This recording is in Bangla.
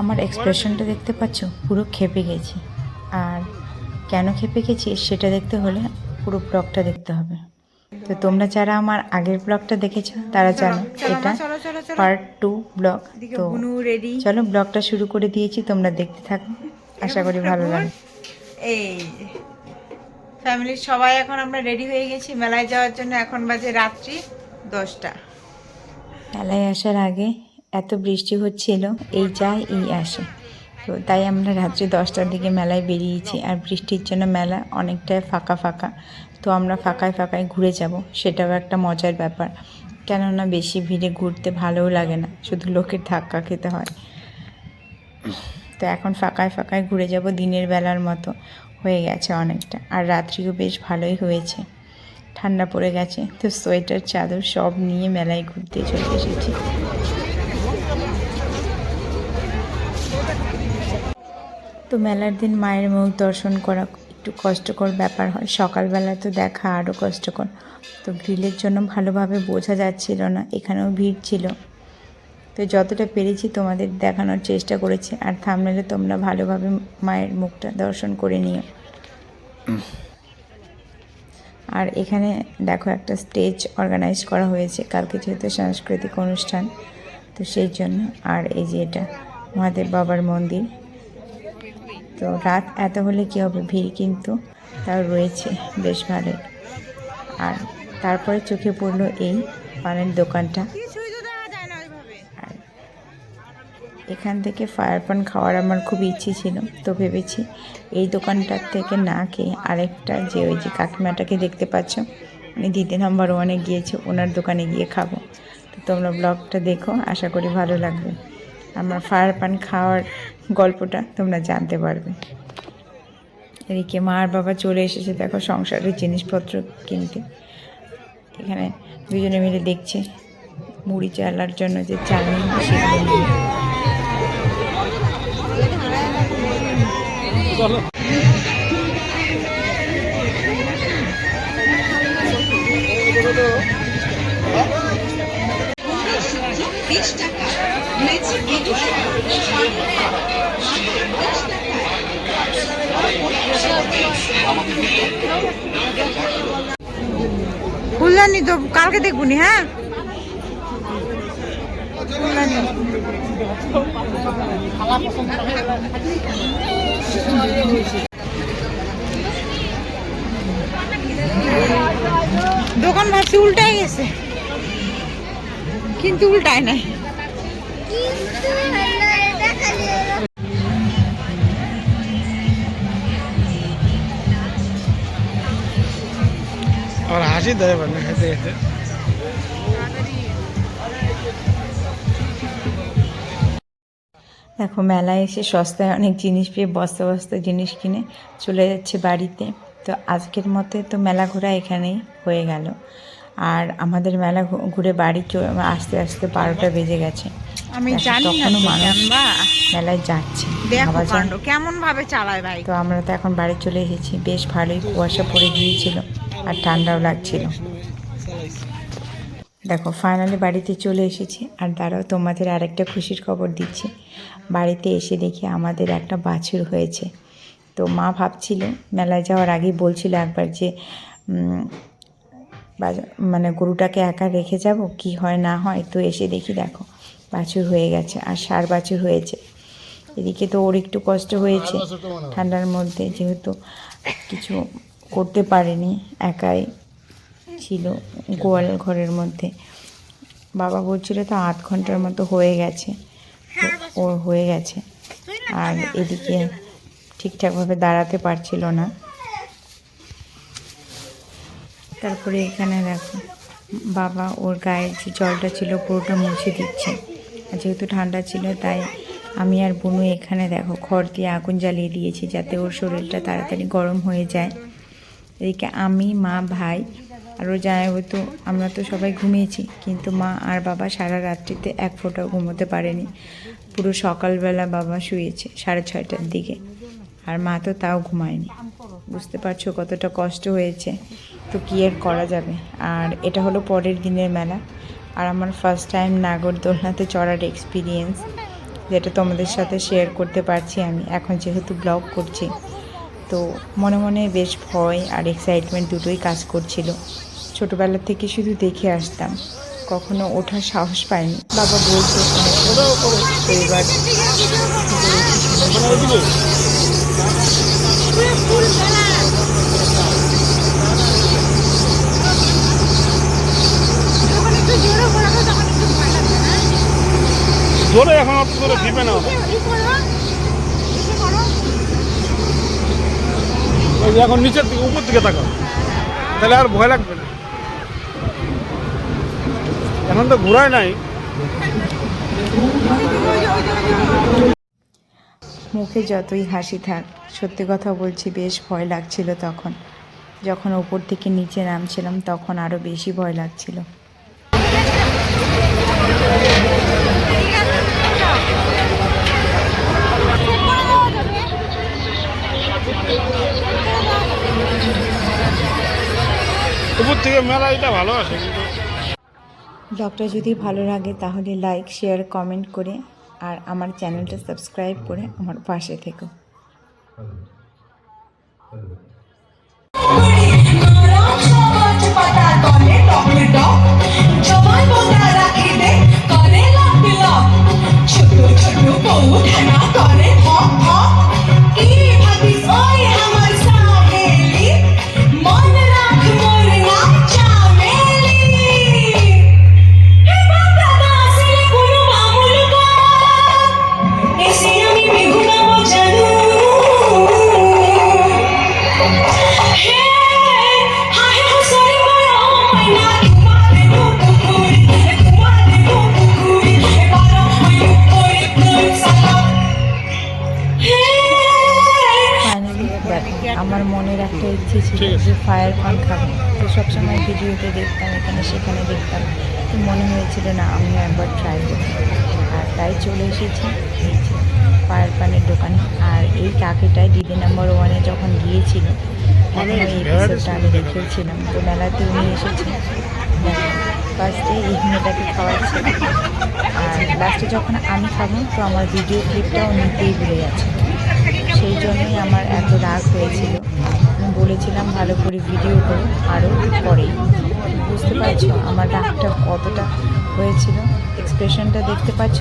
আমার এক্সপ্রেশনটা দেখতে পাচ্ছ? পুরো খেপে গেছি। আর কেন খেপে গেছি সেটা দেখতে হলে পুরো ব্লগটা দেখতে হবে। তো তোমরা যারা আমার আগের ব্লগটা দেখেছ তারা জানো এটা পার্ট টু ব্লগ তো রেডি চলো ব্লগটা শুরু করে দিয়েছি তোমরা দেখতে থাকো। আশা করি ভালো লাগে এই ফ্যামিলির সবাই এখন আমরা রেডি হয়ে গেছি মেলায় যাওয়ার জন্য এখন বাজে রাত্রি দশটা। মেলায় আসার আগে এত বৃষ্টি হচ্ছিল, এই যায় এই আসে। তো তাই আমরা রাত্রি দশটার দিকে মেলায় বেরিয়েছি, আর বৃষ্টির জন্য মেলা অনেকটাই ফাঁকা ফাঁকা। তো আমরা ফাঁকায় ফাঁকায় ঘুরে যাব, সেটাও একটা মজার ব্যাপার। কেননা বেশি ভিড়ে ঘুরতে ভালোও লাগে না, শুধু লোকের ধাক্কা খেতে হয়। তো এখন ফাঁকায় ফাঁকায় ঘুরে যাব, দিনের বেলার মতো হয়ে গেছে অনেকটা, আর রাত্রিও বেশ ভালোই হয়েছে। ঠান্ডা পড়ে গেছে, তো সোয়েটার, চাদর সব নিয়ে মেলায় ঘুরতে চলে এসেছি। তো মেলার দিন মায়ের মুখ দর্শন করা একটু কষ্টকর ব্যাপার হয়। সকালবেলা তো দেখা আরও কষ্টকর। তো গ্রিলের জন্য ভালোভাবে বোঝা যাচ্ছিল না, এখানেও ভিড় ছিল। তো যতটা পেরেছি তোমাদের দেখানোর চেষ্টা করেছি, আর থামলে তোমরা ভালোভাবে মায়ের মুখটা দর্শন করে নিও। আর এখানে দেখো একটা স্টেজ অর্গানাইজ করা হয়েছে, কালকে যেহেতু সাংস্কৃতিক অনুষ্ঠান, তো সেই জন্য। আর এই যে এটা মহাদেব বাবার মন্দির তো রাত এত হলে কী হবে? ভিড় কিন্তু তাও রয়েছে বেশ ভালোই। আর তারপরে চোখে পড়ল এই পানের দোকানটা। এখান থেকে ফায়ার পান খাওয়ার আমার খুব ইচ্ছে ছিল তো ভেবেছি এই দোকানটার থেকে না খেয়ে আরেকটা যে ওই যে কাকিমাটাকে দেখতে পাচ্ছ উনি দিদি নাম্বার ওয়ানে গিয়েছে ওনার দোকানে গিয়ে খাব। তো তোমরা ব্লগটা দেখো আশা করি ভালো লাগবে। আমার ফায়ার পান খাওয়ার গল্পটা তোমরা জানতে পারবে। এদিকে মা আর বাবা চলে এসেছে, দেখো সংসারের জিনিসপত্র কিনতে। এখানে দুজনে মিলে দেখছে মুড়ি চালার জন্য যে চালনি সেগুলো ফুলদানি তো কালকে দেখব নি হ্যাঁ? ফুলদানি দোকান ভাবছি উল্টাই গেছে। কিন্তু উল্টায় নাই। और হাসি দেয় মানে দেখো মেলায় এসে সস্তায় অনেক জিনিস পেয়ে বস্তা বস্তা জিনিস কিনে চলে যাচ্ছে বাড়িতে। তো আজকের মতে তো মেলা ঘোরা এখানেই হয়ে গেল। আর আমাদের মেলা ঘুরে বাড়ি চ- আস্তে আসতে বারোটা বেজে গেছে। আমি জানি না তো মানুষ মেলায় যাচ্ছে। কেমন ভাবে চালায় ভাই। তো আমরা তো এখন বাড়ি চলে এসেছি। বেশ ভালোই কুয়াশা পড়ে গিয়েছিল। আর ঠান্ডাও লাগছিল। দেখো ফাইনালি বাড়িতে চলে এসেছি। আর দাঁড়াও তোমাদের আরেকটা খুশির খবর দিচ্ছি। বাড়িতে এসে দেখি আমাদের একটা বাছুর হয়েছে। তো মা ভাবছিল মেলায় যাওয়ার আগেই বলছিল একবার যে মানে গরুটাকে একা রেখে যাব কি হয় না হয়। তো এসে দেখি দেখো বাছুর হয়ে গেছে আর সার বাছুর হয়েছে। এদিকে তো ওর একটু কষ্ট হয়েছে ঠান্ডার মধ্যে যেহেতু কিছু করতে পারেনি, একাই ছিল গোয়াল ঘরের মধ্যে। বাবা বলছিল তো আধ ঘণ্টার মতো হয়ে গেছে ওর হয়ে গেছে। আর এদিকে ঠিকঠাকভাবে দাঁড়াতে পারছিল না। তারপরে এখানে দেখো, বাবা ওর গায়ের যে জলটা ছিল পুরোটা মুছে দিচ্ছে। আর যেহেতু ঠান্ডা ছিল, তাই আমি আর বুনু এখানে দেখো, খড় দিয়ে আগুন জ্বালিয়ে দিয়েছি যাতে ওর শরীরটা তাড়াতাড়ি গরম হয়ে যায়। এদিকে আমি, মা, ভাই আরও যায় হয়তো আমরা তো সবাই ঘুমিয়েছি। কিন্তু মা আর বাবা সারা রাত্রিতে এক ফোঁটাও ঘুমোতে পারেনি। পুরো সকালবেলা বাবা শুয়েছে সাড়ে ছয়টার দিকে। আর মা তো তাও ঘুমায়নি। বুঝতে পারছ কতটা কষ্ট হয়েছে। তো কী আর করা যাবে? আর এটা হলো পরের দিনের মেলা। আর আমার ফার্স্ট টাইম নাগরদোলনাতে চড়ার এক্সপিরিয়েন্স যেটা তোমাদের সাথে শেয়ার করতে পারছি আমি। এখন যেহেতু ব্লগ করছি। তো মনে মনে বেশ ভয় আর এক্সাইটমেন্ট দুটোই কাজ করছিল। ছোটোবেলা থেকে শুধু দেখে আসতাম। কখনো ওঠার সাহস পাইনি। বাবা বলছে, এবার জোরে, এখন জোরে দিবে না। এখন নিচের দিকে, উপর দিকে তাকাও। তাহলে আর ভয় লাগবে না। এখন তো ঘোরায় নাই। মুখে যতই হাসি থাক, সত্যি কথা বলছি, বেশ ভয় লাগছিল তখন। যখন ওপর থেকে নিচে নামছিলাম, তখন আরও বেশি ভয় লাগছিল। উপর থেকে মেলা এটা ভালো আছে কিন্তু। ব্লগটা যদি ভালো লাগে তাহলে লাইক শেয়ার কমেন্ট করে আর আমার চ্যানেলটা সাবস্ক্রাইব করে আমার পাশে থেকো। ছোট ছোট বউ ঠানা করে। আমার মনের একটা ইচ্ছে ছিল যে ফায়ার পান খাব। তো সবসময় ভিডিওতে দেখতাম এখানে সেখানে দেখতাম। তো মনে হয়েছিল না আমি একবার ট্রাই করি আর তাই চলে এসেছি ফায়ার পানের দোকানে। আর এই কাকেটায় দিদি নাম্বার ওয়ানে যখন গিয়েছিল তখন ওই এপিসোডটা আমি দেখেছিলাম তো মেলাতে উনি এসেছে ফার্স্টে এই মেয়েটাকে খাওয়াচ্ছি। আর লাস্টে যখন আমি খাব তো আমার ভিডিও ক্লিপটাও নিতেই ভুলে গেছে। সেই জন্যই আমার এত রাগ হয়েছিল। আমি বলেছিলাম, ভালো করে ভিডিও করো আরও পরে। বুঝতে পারছ? আমার রাগটা কতটা হয়েছিল? এক্সপ্রেশনটা দেখতে পাচ্ছ?